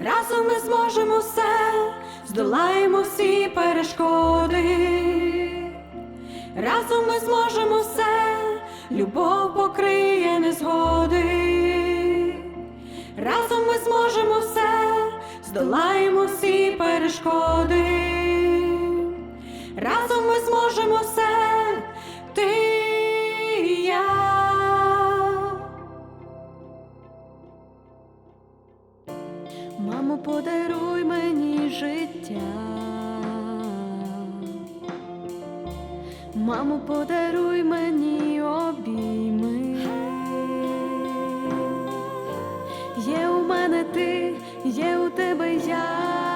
Разом ми зможемо все, здолаємо всі перешкоди. Разом ми зможемо все, любов покриє незгоди. Разом ми зможемо все, здолаємо всі перешкоди. Разом ми зможемо все, подаруй мені життя. Мамо, подаруй мені обійми. Є у мене ти, є у тебе я.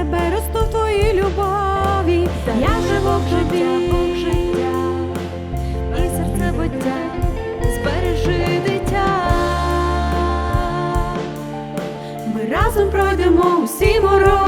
Себе, росту в твоїй любові. Я живу в тобі, і серце биття, збережи дитя. Ми разом пройдемо усі морози,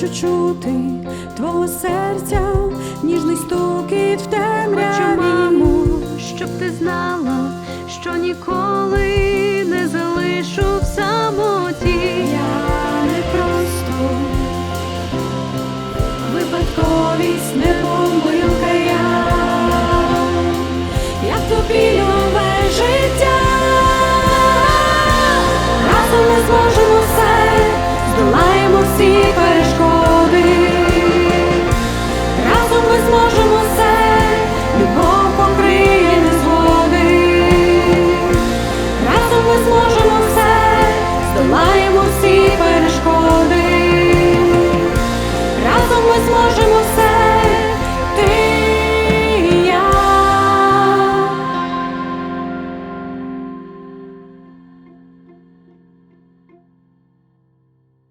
хочу чути твого серця, ніжний стукіт в темряві. Хочу, мамо, щоб ти знала, що ніколи зможемо все, любов покриє незгоди. Разом ми зможемо